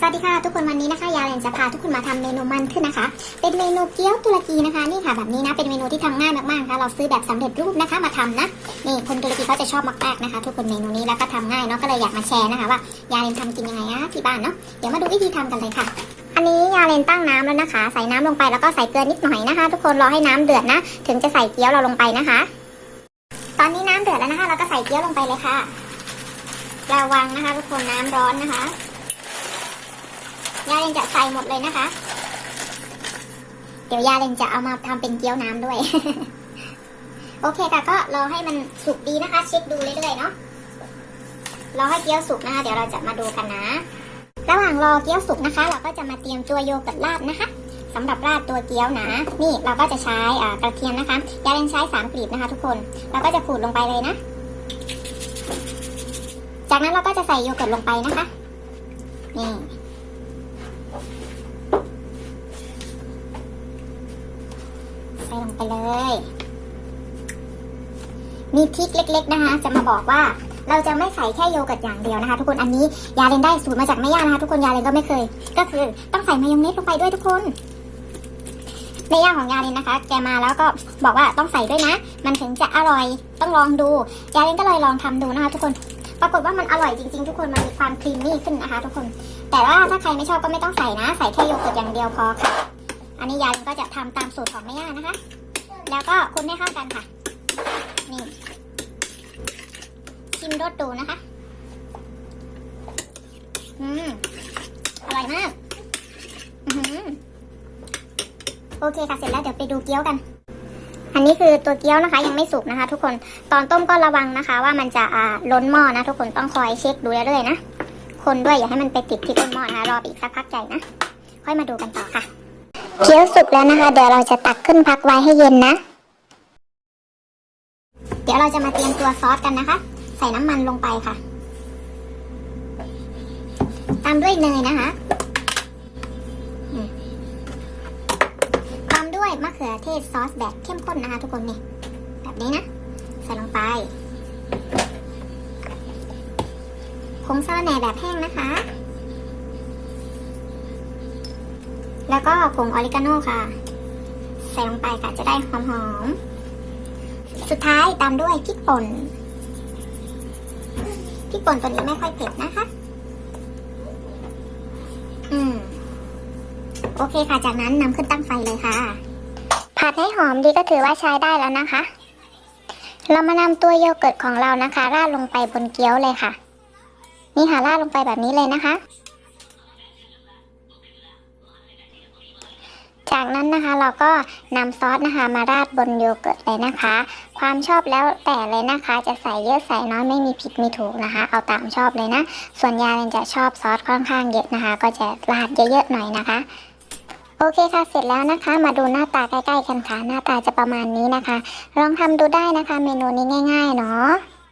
สวัสดีค่ะทุกคนวันนี้นะคะยาเลนจะพาทุกคนมาทำเมนูมันขึ้นนะคะ เป็นเมนูเกี๊ยวตุรกีนะคะนี่ค่ะแบบนี้นะเป็นเมนูที่ทำง่ายมากๆนะคะเราซื้อแบบสำเร็จรูปนะคะมาทำนะนี่คนตุรกีเขาจะชอบมากๆนะคะ ทุกคนเมนูนี้แล้วก็ทำง่ายเนาะก็เลยอยากมาแชร์นะคะ ว่ายาเลนทำกินยังไงนะที่บ้านเนาะเดี๋ยวมาดูวิธีทำกันเลยค่ะ อันนี้ยาเลนตั้งน้ำแล้วนะคะ ใส่น้ำลงไปแล้วก็ใส่เกลือนิดหน่อยนะคะ ทุกคนรอให้น้ำเดือดนะ ถึงจะใส่เกี๊ยวเราลงไปนะคะ ตอนนี้น้ำเดือดแล้วนะคะ เราก็ใส่เกี๊ยวลงไปเลยค่ะระวังนะคะ ทุกคนน้ำร้อนนะคะ ยาเลนจะใส่หมดเลยนะคะ เดี๋ยวยาเลนจะเอามาทำเป็นเกี๊ยวน้ำด้วย โอเคค่ะก็รอให้มันสุกดีนะคะ เช็คดูเรื่อยๆเนาะรอให้เกี๊ยวสุกนะคะ เดี๋ยวเราจะมาดูกันนะ ระหว่างรอเกี๊ยวสุกนะคะ เราก็จะมาเตรียมตัวโยเกิร์ตราดนะคะสำหรับราดตัวเกี๊ยวนะ นี่เราก็จะใช้กระเทียมนะคะยาเลนใช้สามกลีบนะคะ ทุกคน เราก็จะขูดลงไปเลยนะ จากนั้นเราก็จะใส่โยเกิร์ตลงไปนะคะ นี่ ใส่ลงไปเลย มีทริคเล็ก ๆ นะคะ จะมาบอกว่าเราจะไม่ใส่แค่โยเกิร์ตอย่างเดียวนะคะ ทุกคนอันนี้ยาเลนได้สูตรมาจากแม่ย่านะคะ ทุกคนยาเลนก็ไม่เคย ก็คือต้องใส่มายองเนสลงไปด้วยทุกคนแม่ย่าของยาเลนนะคะ แกมาแล้วก็บอกว่าต้องใส่ด้วยนะ มันถึงจะอร่อยต้องลองดูยาเลนก็เลยลองทำดูนะคะ ทุกคนปรากฏว่ามันอร่อยจริงๆ ทุกคนมันมีความครีมมี่ขึ้นนะคะ ทุกคน แต่ว่าถ้าใครไม่ชอบก็ไม่ต้องใส่นะ ใส่แค่โยเกิร์ตอย่างเดียวพอค่ะ อันนี้ยาเลนก็จะทำตามสูตรของแม่ย่านะคะ แล้วก็คนให้เข้ากันค่ะ นี่ ชิมรสดูนะคะ อืม อร่อยมาก อือหือโอเคค่ะ เสร็จแล้วเดี๋ยวไปดูเกี๊ยวกัน อันนี้คือตัวเกี๊ยวนะคะ ยังไม่สุกนะคะ ทุกคน ตอนต้มก็ระวังนะคะ ว่ามันจะอ่าล้นหม้อนะ ทุกคนต้องคอยเช็คดูเรื่อยๆนะ คนด้วยอย่าให้มันไปติดที่ต้นหม้อนะคะ รออีกสักพักใหญ่นะ ค่อยมาดูกันต่อค่ะ เกี๊ยวสุกแล้วนะคะ เดี๋ยวเราจะตักขึ้นพักไว้ให้เย็นนะ เดี๋ยวเราจะมาเตรียมตัวซอสกันนะคะ ใส่น้ำมันลงไปค่ะ ตามด้วยเนยนะคะตามด้วยมะเขือเทศซอสแบบเข้มข้นนะคะทุกคนนี่แบบนี้นะ ใส่ลงไปผงซาแหน่แบบแห้งนะคะ แล้วก็ผงออริกาโน่ค่ะ ใส่ลงไปค่ะจะได้หอมๆสุดท้ายตามด้วยพริกป่นพริกป่นตัวนี้ไม่ค่อยเผ็ดนะคะ อืม โอเคค่ะ จากนั้นนำขึ้นตั้งไฟเลยค่ะ ผัดให้หอมดีก็ถือว่าใช้ได้แล้วนะคะ เรามานำตัวโยเกิร์ตของเรานะคะ ราดลงไปบนเกี๊ยวเลยค่ะ นี่ค่ะราดลงไปแบบนี้เลยนะคะ จากนั้นนะคะเราก็นำซอสนะคะมาราดบนโยเกิร์ตเลยนะคะ ความชอบแล้วแต่เลยนะคะ จะใส่เยอะใส่น้อยไม่มีผิดมีถูกนะคะ เอาตามชอบเลยนะ ส่วนยาเลนจะชอบซอสค่อนข้างเยอะนะคะ ก็จะราดเยอะๆหน่อยนะคะโอเคค่ะ เสร็จแล้วนะคะ มาดูหน้าตาใกล้ๆกันค่ะ หน้าตาจะประมาณนี้นะคะ ลองทำดูได้นะคะ เมนูนี้ง่ายๆเนาะ